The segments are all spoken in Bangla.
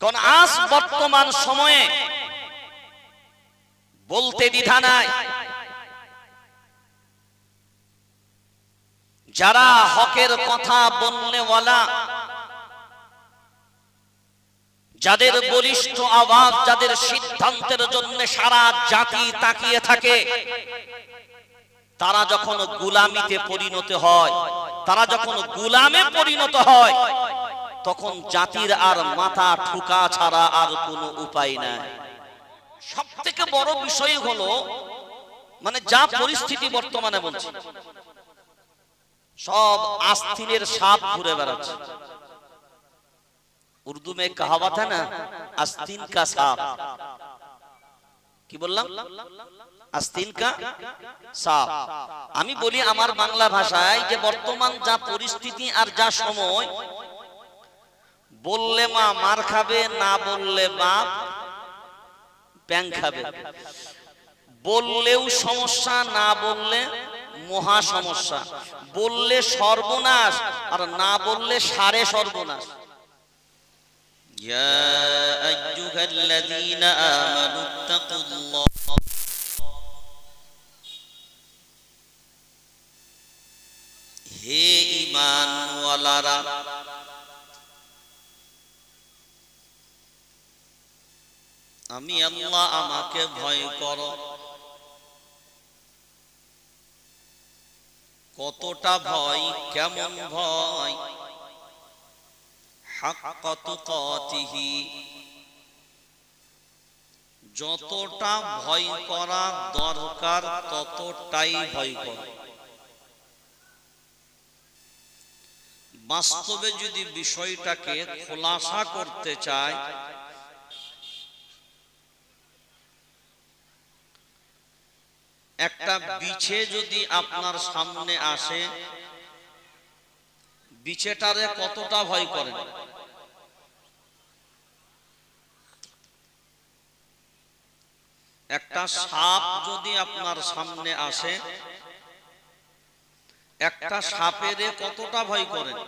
কারণ আজ বর্তমান সময়ে বলতে দ্বিধা নাই। যারা হকের কথা বলনেওয়ালা, যাদের বলিষ্ঠ আওয়াজ, যাদের সিদ্ধান্তের জন্য সারা জাতি তাকিয়ে থাকে, তারা যখন গুলামিতে পরিণত হয়, তারা যখন গুলামে পরিণত হয় তখন জাতির আর মাথা ঠুকা ছাড়া আর কোনো উপায় নাই। সব থেকে বড় বিষয় হলো মানে যা পরিস্থিতি বর্তমানে বলছে, সব আস্তিনের সাপ ঘুরে বেড়াচ্ছে। উর্দু মে কাহাবাত না? আস্তিন কা সাপ। কি বললাম? আস্তিন কা সাপ। আমি বলি আমার বাংলা ভাষায় যে বর্তমান যা পরিস্থিতি আর যা সময় বললে মা মার খাবে না বললে বাপ ব্যাং খাবে বললেও সমস্যা না বললে মহা সমস্যা বললে সর্বনাশ আর না বললে সারে সর্বনাশ يا أيها الذين آمنوا اتقوا الله হে ইমানওয়ালারা আমি আল্লাহ আমাকে ভয় করো। কতটা ভয়, কেমন ভয়? যতটা ভয় করা দরকার, ততটাই ভয় করা। বাস্তবে যদি বিষয়টাকে খোলাসা করতে চায় একটা বিছে যদি আপনার সামনে আসে বিছেটারে কতটা ভয় করেন একটা সাপ যদি আপনার সামনে আসে, একটা সাপের কতটা ভয় করেন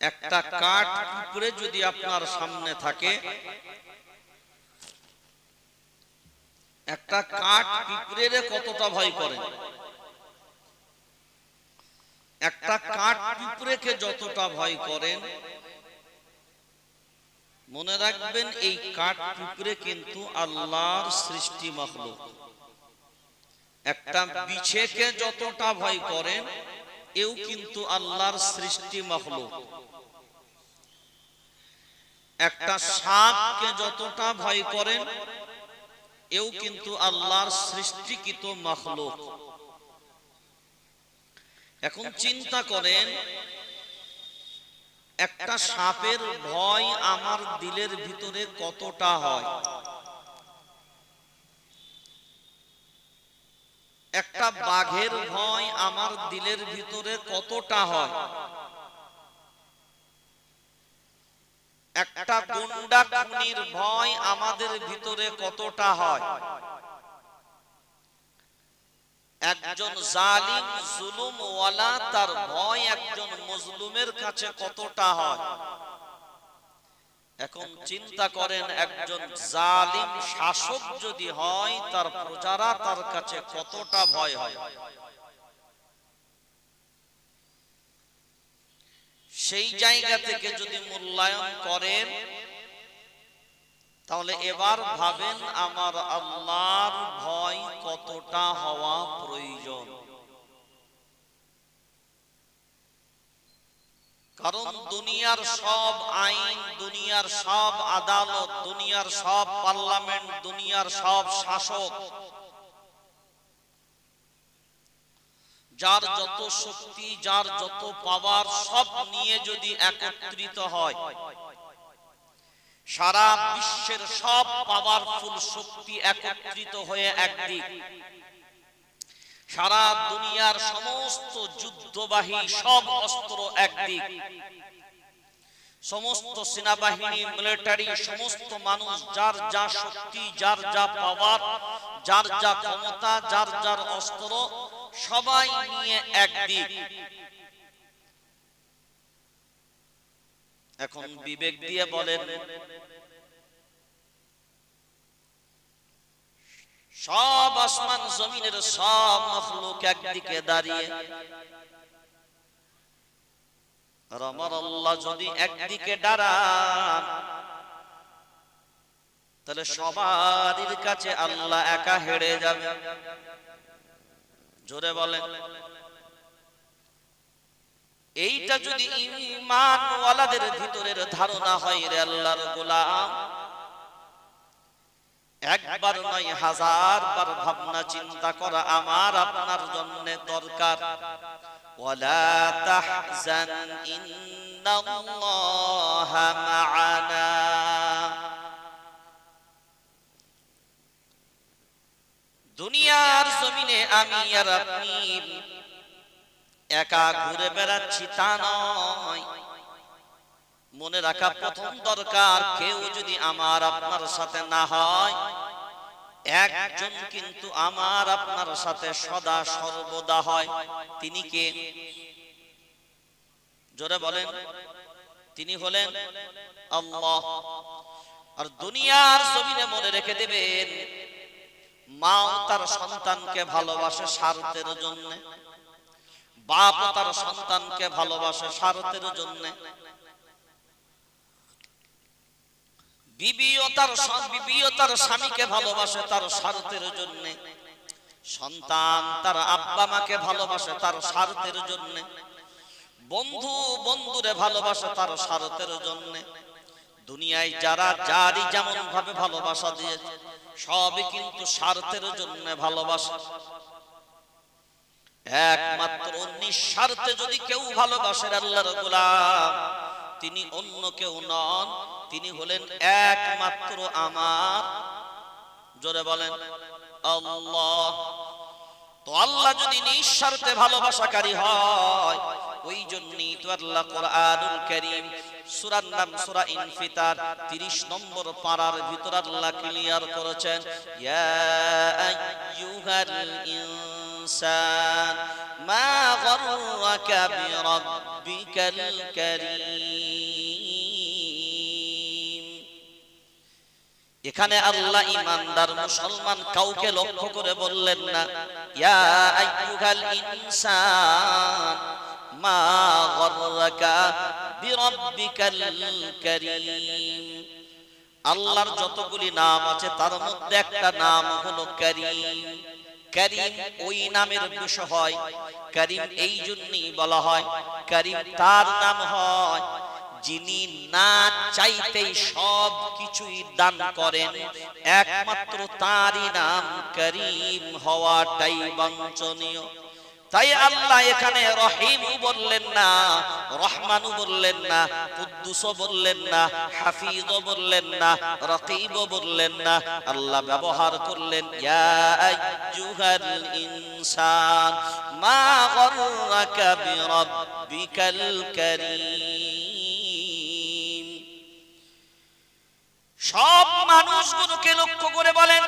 একটা কাঠ উপরে যদি আপনার সামনে থাকে একটা কাঠ পিঁপড়ের কতটা ভয় করে? একটা কাঠ পিঁপড়েকে যতটা ভয় করেন মনে রাখবেন এই কাঠ পিঁপড়ে কিন্তু আল্লাহর সৃষ্টি মখলুক। একটা বিছেকে যতটা ভয় করেন এও কিন্তু আল্লাহর সৃষ্টি মখলুক। একটা সাপকে যতটা ভয় করেন এও কিন্তু আল্লাহর সৃষ্টিকৃত মখলুক। এখন চিন্তা করেন, একটা সাপের ভয় আমার দিলের ভিতরে কতটা হয়? একটা বাঘের ভয় আমার দিলের ভিতরে কতটা হয়? একটা গুন্ডা খুনির ভয় আমাদের ভিতরে কতটা হয়? একজন জালিম জুলুম ওয়ালা তার ভয় একজন মজলুমের কাছে কতটা হয়? এখন চিন্তা করেন একজন জালিম শাসক যদি হয়, তার প্রজারা তার কাছে কতটা ভয় হয়? সেই জায়গা থেকে যদি মূল্যায়ন করেন তাহলে এবার ভাবেন আমার আল্লাহর ভয় কতটা হওয়া প্রয়োজন। কারণ দুনিয়ার সব আইন দুনিয়ার সব আদালত দুনিয়ার সব পার্লামেন্ট দুনিয়ার সব শাসক। যার যত শক্তি, যার যত পাওয়ার, সব নিয়ে যদি একত্রিত হয়, সারা বিশ্বের সব পাওয়ারফুল শক্তি একত্রিত হয়ে একদিক। সারা দুনিয়ার সমস্ত যুদ্ধবাহী সব অস্ত্র একদিক। সমস্ত সেনাবাহিনী মিলিটারি সমস্ত মানুষ, যার যা শক্তি, যার যা পাওয়ার যার যা ক্ষমতা, যার যার অস্ত্র সবাই নিয়ে একদিক এখন বিবেক দিয়ে বলেন, সব আসমান জমিনের সব মখলুক একদিকে দাঁড়িয়ে। আর আমার আল্লাহ যদি একদিকে দাঁড়ান, তাহলে সবার কাছে আল্লাহ একা হেরে যাবে। জোরে বলেন। এইটা যদি ইমানওয়ালাদের ভিতরের ধারণা হয় রে আল্লাহর গোলাম একবার নয় হাজার বার ভাবনা চিন্তা করা আমার আপনার জন্য দরকার। ওয়ালা তাহজান ইন্নাল্লাহা মা'ানা দুনিয়ার জমিনে আমি আর আপনি একা ঘুরে বেড়াচ্ছি তা নয়। মনে রাখা প্রথম দরকার, কেউ যদি আমার আপনার সাথে না হয়, একজন কিন্তু আমার আপনার সাথে সদা সর্বদা হয়। তিনি কে? জোরে বলেন। তিনি হলেন আল্লাহ। আর দুনিয়ার জমিনে মনে রেখে দেবেন মাও তার সন্তানকে ভালোবাসে স্বার্থের জন্য, বাপ তার সন্তানকে ভালোবাসে স্বার্থের জন্য। তার তার স্বামীকে ভালোবাসে তার সন্তান তার ভালোবাসে তার বন্ধু ভালোবাসে তার জন্য। দুনিয়ায় যারা যারই যেমন ভাবে ভালোবাসা দিয়েছে সবই কিন্তু স্বার্থের জন্য ভালোবাসা। একমাত্র নিঃস্বার্থে যদি কেউ ভালোবাসেন আল্লাহর গোলাম, তিনি অন্য কেউ নন, তিনি হলেন একমাত্র আমার। জোরে বলেন, আল্লাহ। তো আল্লাহ যদি নিঃস্বার্থে ভালোবাসাকারী হয়, ওই জন্যই তো আল্লাহ কোরআনুল কারীম সূরার নাম সুরা ইনফিতার 30 নম্বর পারার ভিতর আল্লাহ ক্লিয়ার করেছেন, ইয়া আইয়ুহাল ইনসান, মা গররাকা বিরাব্বিকাল কারীম। এখানে আল্লাহ ইমানদার মুসলমান কাউকে লক্ষ্য করে বললেন না, ইয়া আইয়ুহাল ইনসান, মা গররাকা আল্লাহর যতগুলি নাম আছে, তার মধ্যে একটা নাম হলো করিম। করিম ওই নামের বিষয় হয়। করিম এই জন্যই বলা হয়, করিম তার নাম হয়, যিনি না চাইতেই সব কিছুই দান করেন। একমাত্র তারই নাম করিম হওয়াটাই বাঞ্ছনীয়। তাই আল্লাহ এখানে রহিমও বললেন না রহমানু বললেন না, কুদ্দুসও বললেন না, হাফিজও বললেন না, রকিবও বললেন না। আল্লাহ ব্যবহার করলেন, ইয়া আইয়ুহাল ইনসান, মা গররাকা বিরাব্বিকাল কারীম। সব মানুষগুলোকে লক্ষ্য করে বলেন,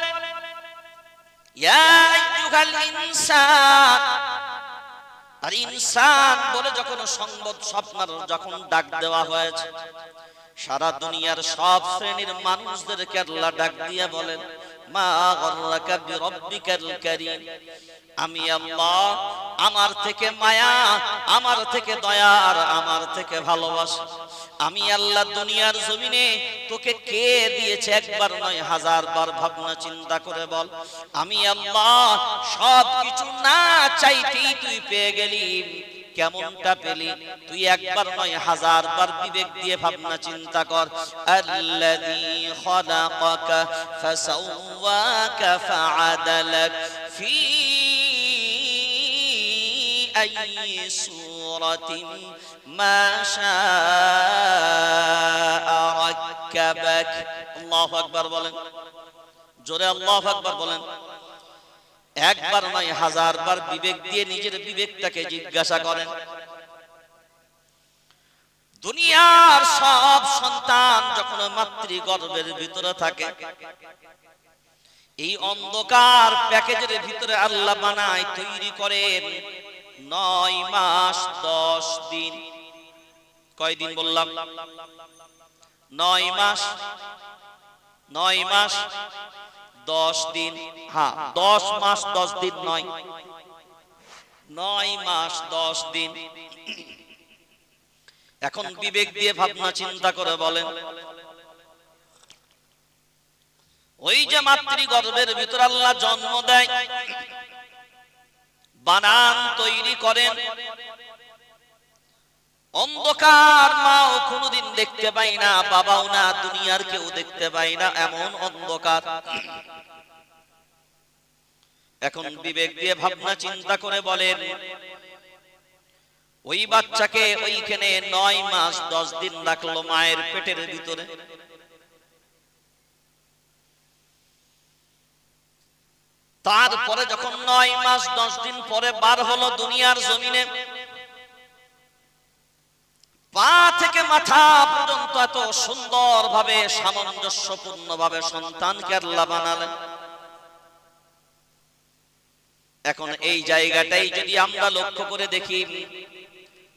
ইয়া আইয়ুহাল ইনসান আর ইনসান বলে যখন সংবাদ স্বপ্নার যখন ডাক দেওয়া হয়েছে, সারা দুনিয়ার সব শ্রেণির মানুষদের কেরলা ডাক দিয়ে বলেন মা গররাকা বিরাব্বিকাল আমি আল্লাহ, আমার থেকে মায়া, আমার থেকে দয়া আর আমার থেকে ভালোবাসা। আমি আল্লাহ দুনিয়ার জমিনে তোকে কে দিয়েছে একবার নয়, হাজার বার ভাবনা চিন্তা করে বল। আমি আল্লাহ সব কিছু না চাইতেই তুই পেয়ে গেলি। কেমনটা পেলি? তুই একবার নয় হাজার বার বিবেক দিয়ে ভাবনা চিন্তা কর। আল্লাযী খালাকাকা ফাসাওয়াকা ফাআদালাক ফি আই সূরাতিন মা শাআ রাক্কাবাক। আল্লাহু আকবার বলেন। জোরে আল্লাহু আকবার বলেন। একবার নয় হাজার বার বিবেক দিয়ে নিজের বিবেকটাকে জিজ্ঞাসা করেন। দুনিয়ার সব সন্তান যখন মাতৃগর্ভের ভিতরে থাকে, এই অন্ধকার প্যাকেজের ভিতরে আল্লাহ বানায়, তৈরি করেন নয় মাস, দশ দিন। কয়দিন বললাম? নয় মাস নয় মাস দশ দিন। হ্যাঁ দশ মাস দশ দিন নয়। নয় মাস দশ দিন। এখন বিবেক দিয়ে ভাবনা চিন্তা করে বলেন, ওই যে মাতৃ গর্ভের ভিতর আল্লাহ জন্ম দেয়, বানান তৈরি করেন অন্ধকার মাও কোনোদিন দেখতে পাই না, বাবাও না, দুনিয়ার কেউ দেখতে পাই না, এমন অন্ধকার। এখন বিবেক দিয়ে ভাবনা চিন্তা করে বলেন, ওই বাচ্চাকে ওইখানে নয় মাস দশ দিন রাখল মায়ের পেটের ভিতরে। তারপরে যখন নয় মাস দশ দিন পরে বার হলো দুনিয়ার জমিনে পা থেকে মাথা পর্যন্ত এত সুন্দর ভাবে সামঞ্জস্যপূর্ণ ভাবে সন্তানকে আল্লাহ বানালেন। এখন এই জায়গাটাই যদি আমরা লক্ষ্য করে দেখি,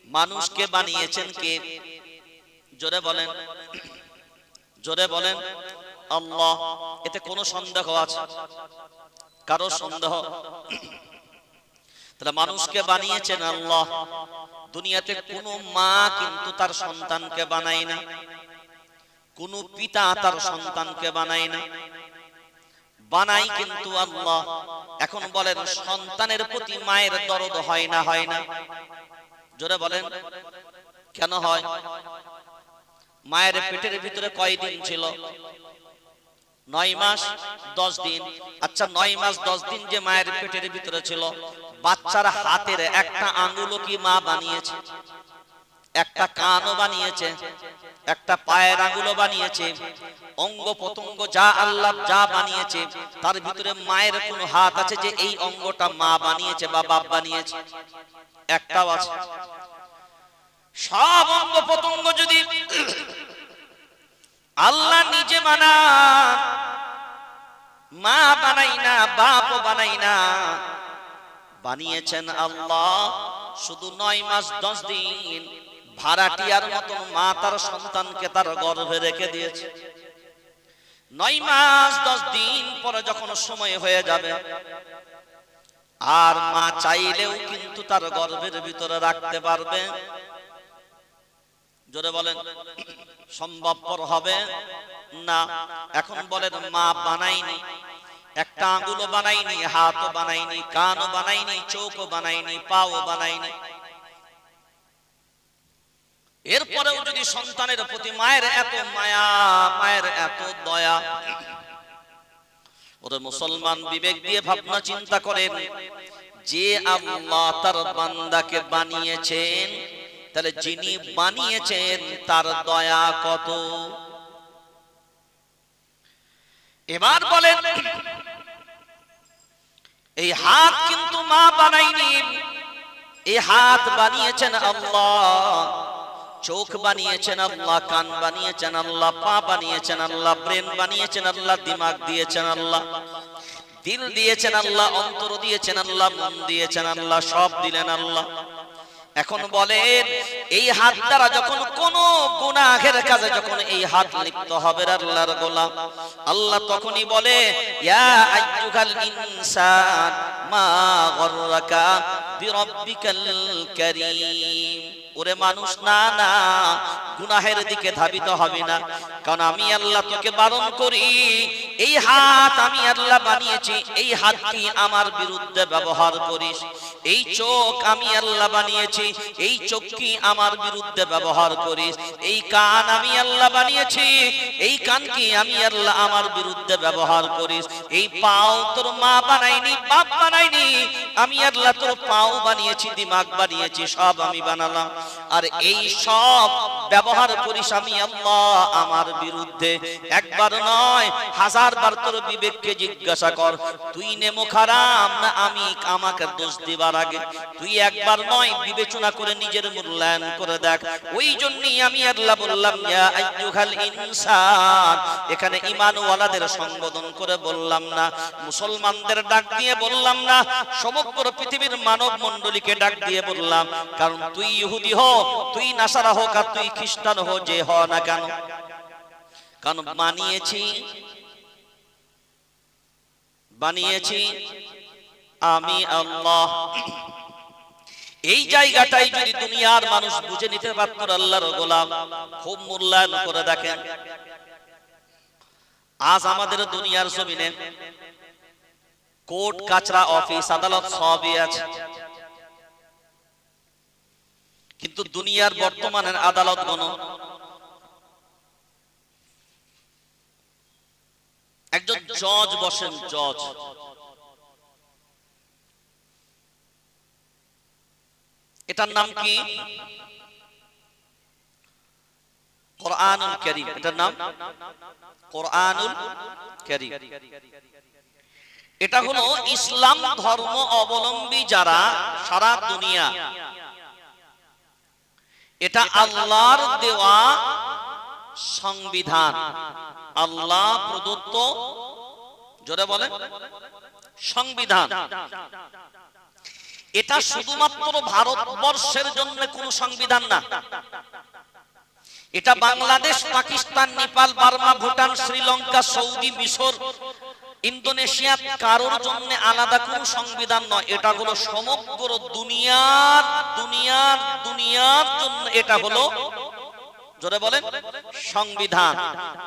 মানুষকে বানিয়েছেন কে? জোরে বলেন। জোরে বলেন। আল্লাহ, এতে কোনো সন্দেহ আছে? কারও সন্দেহ? তাহলে মানুষকে বানিয়েছেন আল্লাহ। দুনিয়াতে কোনো মা কিন্তু তার সন্তানকে বানায় না। কোন পিতা তার সন্তানকে বানায় না। বানাই কিন্তু আল্লাহ। এখন বলেন, সন্তানের প্রতি মায়ের দরদ হয় না হয় না। জোরে বলেন, কেন হয়? মায়ের পেটের ভিতরে কয়দিন ছিল? নয় মাস, দশ দিন। আচ্ছা নয় মাস, দশ দিন যে মায়ের পেটের ভিতরে ছিল। বাচ্চার হাতের একটা আঙ্গুলও কি মা বানিয়েছে? একটা কানও বানিয়েছে, একটা পায়ের আঙ্গুলও বানিয়েছে, অঙ্গ প্রত্যঙ্গ যা আল্লাহ যা বানিয়েছে, তার ভিতরে মায়ের কোনো হাত আছে যে এই অঙ্গটা মা বানিয়েছে বা বাপ বানিয়েছে? একটাও আছে। সব অঙ্গ প্রত্যঙ্গ যদি আল্লাহ নিজে বানান, মা বানাই না, বাপও বানাই না বানিয়েছেন আল্লাহ। শুধু নয় মাস, দশ দিন ভাড়াটিয়ার মতন মা তার সন্তানকে তার গর্ভে রেখে দিয়েছে। নয় মাস, দশ দিন পরে যখন সময় হয়ে যাবে, আর মা চাইলেও কিন্তু তার গর্ভের ভিতরে রাখতে পারবে। জোরে বলেন, সম্ভবপর হবে? না, এখন বলেন, মা বানাইনি একটা আঙ্গুলও বানাইনি, হাতও বানাইনি, কানও বানাইনি, চোখও বানাইনি, পাও বানাইনি। এরপরেও যদি সন্তানের প্রতি মায়ের এত মায়া, মায়ের এত দয়া, ওরে মুসলমান বিবেক দিয়ে ভাবনা চিন্তা করেন, যে আল্লাহ তার বান্দাকে বানিয়েছেন, তাহলে যিনি বানিয়েছেন তার দয়া কত? এবার বলেন এই হাত কিন্তু মা বানাইনি এই হাত বানিয়েছেন আল্লাহ। চোখ বানিয়েছেন আল্লাহ, কান বানিয়েছেন আল্লাহ, পা বানিয়েছেন আল্লাহ, ব্রেন বানিয়েছেন আল্লাহ, দিমাগ দিয়েছেন আল্লাহ। দিল দিয়েছেন আল্লাহ, অন্তর দিয়েছেন আল্লাহ, মন দিয়েছেন আল্লাহ, সব দিলেন আল্লাহ। এখন বলেন এই হাত দ্বারা যখন কোন গুনাহের কাজে যখন এই হাত লিপ্ত হবে আল্লাহর গোলাম আল্লাহ তখনই বলে ইয়া আইয়ুহাল ইনসান মা গররাকা বিরাব্বিকাল কারীম। ওরে মানুষ না না গুনাহের দিকে ধাবিত হবে না কারণ আমি আল্লাহ তোকে বারণ করি এই হাত আমি আল্লাহ বানিয়েছি, এই হাতটি আমার বিরুদ্ধে ব্যবহার করিস। এই চোখ আমি আল্লাহ বানিয়েছি, এই চোখ কি আমার বিরুদ্ধে ব্যবহার করিস। এই কান আমি আল্লাহ বানিয়েছি, এই কান কি আমি আল্লাহ আমার বিরুদ্ধে ব্যবহার করিস। এই পাও তোর মা বানাইনি বাপ বানাইনি আমি আল্লাহ তোর পাও বানিয়েছি, দিমাগ বানিয়েছি, সব আমি বানালাম। আর এই সব ব্যবহার করিস আমি, আল্লাহ। আমার বিরুদ্ধে একবার নয় হাজার বার তোর বিবেককে জিজ্ঞাসা কর, তুই নেমো খারাপ না আমি আমাকে দোষ দিবার আগে? তুই একবার নয়, বিবেচনা করে নিজের মূল্যায়ন করে দেখ। ওই জন্যই আমি আল্লাহ বললাম ইনসান। এখানে ঈমানওয়ালাদের সম্বোধন করে বললাম না, মুসলমানদের ডাক দিয়ে বললাম না, সমগ্র পৃথিবীর মানব মণ্ডলীকে ডাক দিয়ে বললাম, কারণ তুই ইহুদি হো তুই নাসারা হোক আর তুই খ্রিস্টান হো যে হ না কেন? কারণ বানিয়েছি বানিয়েছি আমি আল্লাহ। এই জায়গাটাই যদি দুনিয়ার মানুষ বুঝে নিতে পারত আল্লাহর গোলাম, খুব মূল্যায়ন করে দেখেন। আজ আমাদের দুনিয়ার জমিনে কোর্ট, কাচরা অফিস, আদালত সবই আছে। কিন্তু দুনিয়ার বর্তমানের আদালত কোন একজন জজ বসেন, জজ। এটার নাম কি? এটা হলো ইসলাম ধর্ম অবলম্বী যারা সারা দুনিয়া এটা আল্লাহর দেওয়া সংবিধান। আল্লাহ প্রদত্ত জোরে বলে সংবিধান। এটা শুধুমাত্র ভারতবর্ষের জন্য কোন সংবিধান না। এটা বাংলাদেশ, পাকিস্তান, নেপাল, বার্মা, ভুটান, শ্রীলঙ্কা, সৌদি, মিশর, ইন্দোনেশিয়া কারোর জন্য আলাদা কোন সংবিধান নয়। এটা হলো সমগ্র দুনিয়ার দুনিয়ার দুনিয়ার জন্য এটা হলো, জোরে বলেন, সংবিধান।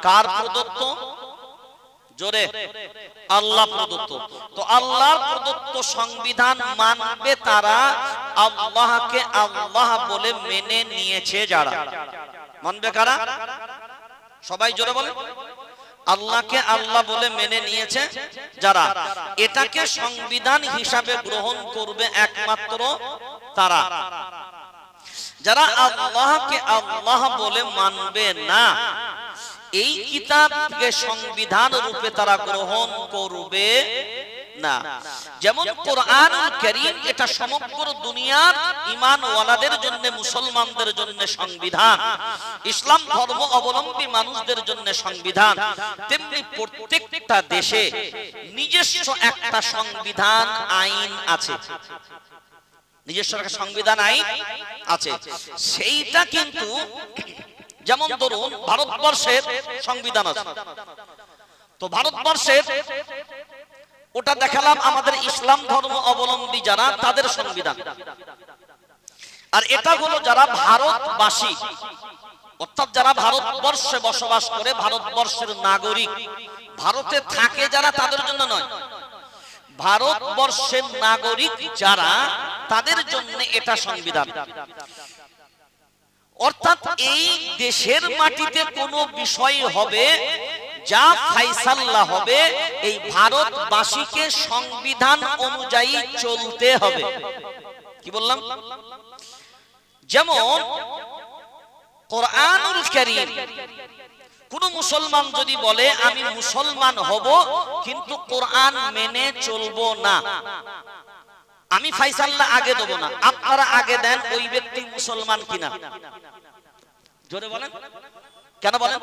কার প্রদত্ত? জোরে, আল্লাহ প্রদত্ত। তো আল্লাহর প্রদত্ত সংবিধান মানবে তারা, আল্লাহকে আল্লাহ বলে মেনে নিয়েছে যারা। মানবে কারা? সবাই জোরে বলে আল্লাহকে আল্লাহ বলে মেনে নিয়েছে যারা। এটাকে সংবিধান হিসাবে গ্রহণ করবে একমাত্র তারা। যারা আল্লাহকে আল্লাহ বলে মানবে না, এই কিতাবকে সংবিধান রূপে তারা গ্রহণ করবে না। যেমন কোরআন করিম, এটা সমগ্র দুনিয়ার ইমানওয়ালাদের জন্য, মুসলমানদের জন্য সংবিধান। ইসলাম ধর্ম অবলম্বী মানুষদের জন্য সংবিধান। তেমনি প্রত্যেকটা দেশে নিজস্ব একটা সংবিধান আইন আছে। নিজস্ব একটা সংবিধান আইন আছে। সেইটা কিন্তু যেমন ধরুন, ভারতবর্ষের সংবিধান আছে। তো ভারতবর্ষের ওটা দেখালাম আমাদের ইসলাম ধর্ম অবলম্বী যারা, তাদের সংবিধান। আর এটা হলো যারা ভারতবাসী, অর্থাৎ যারা ভারতবর্ষে বসবাস করে, ভারতবর্ষের নাগরিক। ভারতে থাকে যারা, তাদের জন্য নয়। ভারতবর্ষের নাগরিক যারা, তাদের জন্য এটা সংবিধান। অর্থাৎ এই দেশের মাটিতে কোনো বিষয় হবে যা ফাইসাল্লা হবে, এই ভারতবাসীকে সংবিধান অনুযায়ী চলতে হবে। কি বললাম? যেমন কোরআনুল করিম, কোন মুসলমান যদি বলে, আমি মুসলমান হব, কিন্তু কোরআন মেনে চলবো না। আমি ফাইসাল্লা আগে দেবো না। আপনারা আগে দেন ওই ব্যক্তি মুসলমান কিনা। জোরে বলেন। কেন বলেন?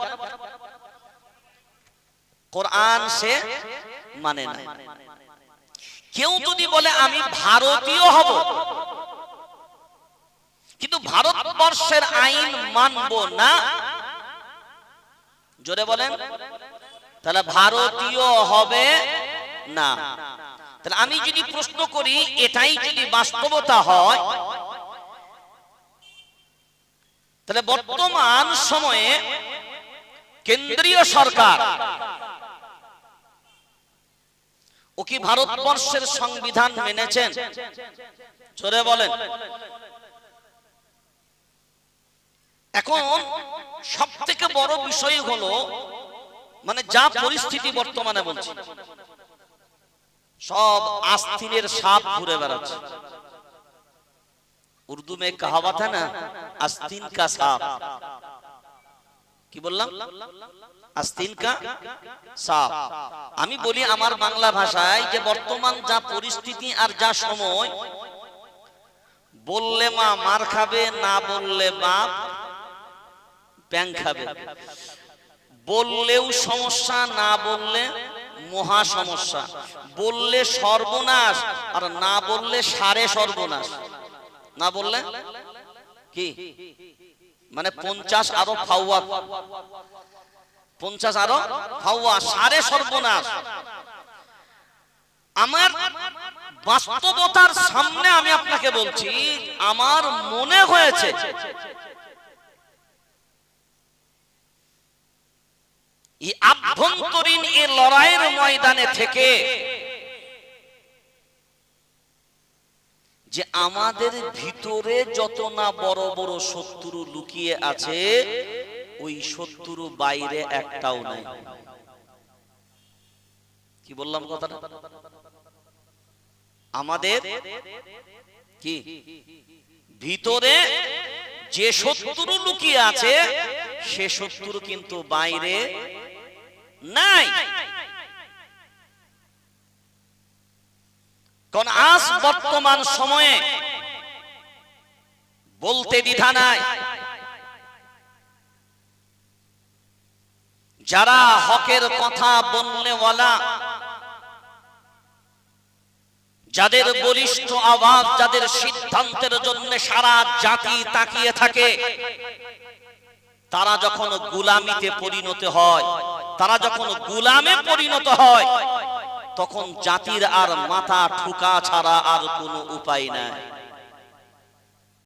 কোরআন সে মানে না। কেউ যদি বলে, আমি ভারতীয় হব, কিন্তু ভারতবর্ষের আইন মানব না। জোরে বলেন। তাহলে ভারতীয় হবে না। তাহলে আমি যদি প্রশ্ন করি, এটাই যদি বাস্তবতা হয়, তাহলে বর্তমান সময়ে কেন্দ্রীয় সরকার, ও কি ভারতবর্ষের সংবিধান মেনেছেন? চলে বলেন। এখন সব থেকে বড় বিষয় হলো মানে যা পরিস্থিতি বর্তমানে বলছি। সব আস্তিনের সাপ ঘুরে বেড়াচ্ছে। উর্দু মে কাহাওয়াত না, আস্তিন কা সাপ। কি বললাম? আস্তিন কা সাপ। আমি বলি আমার বাংলা ভাষায় যে বর্তমান যা পরিস্থিতি আর যা সময়, বললে মা মার খাবে, না বললে বাপ ব্যাং খাবে। বললেও সমস্যা, না বললে মহা সমস্যা। বললে সর্বনাশ আর না বললে সারে সর্বনাশ। না বললে? কি? মানে পঞ্চাশ আরও ফাউয়া পঞ্চাশ আরও ফাউয়া সারে সর্বনাশ। আমার বাস্তবতার সামনে আমি আপনাকে বলছি, আমার মনে হয়েছে আভ্যন্তরীণ এই লড়াইয়ের ময়দানে থেকে যে আমাদের ভিতরে যত না বড় বড় শত্রু লুকিয়ে আছে, ওই শত্রু বাইরে একটাও নাই। কি বললাম কথাটা? আমাদের কি? ভিতরে যে শত্রু লুকিয়ে আছে, সে শত্রু কিন্তু বাইরে নাই। কারণ আজ বর্তমান সময়ে বলতে দ্বিধা নাই। যারা হকের কথা বলনেওয়ালা, যাদের বলিষ্ঠ আওয়াজ, যাদের সিদ্ধান্তের জন্য সারা জাতি তাকিয়ে থাকে তারা যখন গুলামিতে পরিণত হয়, তারা যখন গুলামে পরিণত হয়, তখন জাতির আর মাথা ঠুকা ছাড়া আর কোনো উপায় নাই।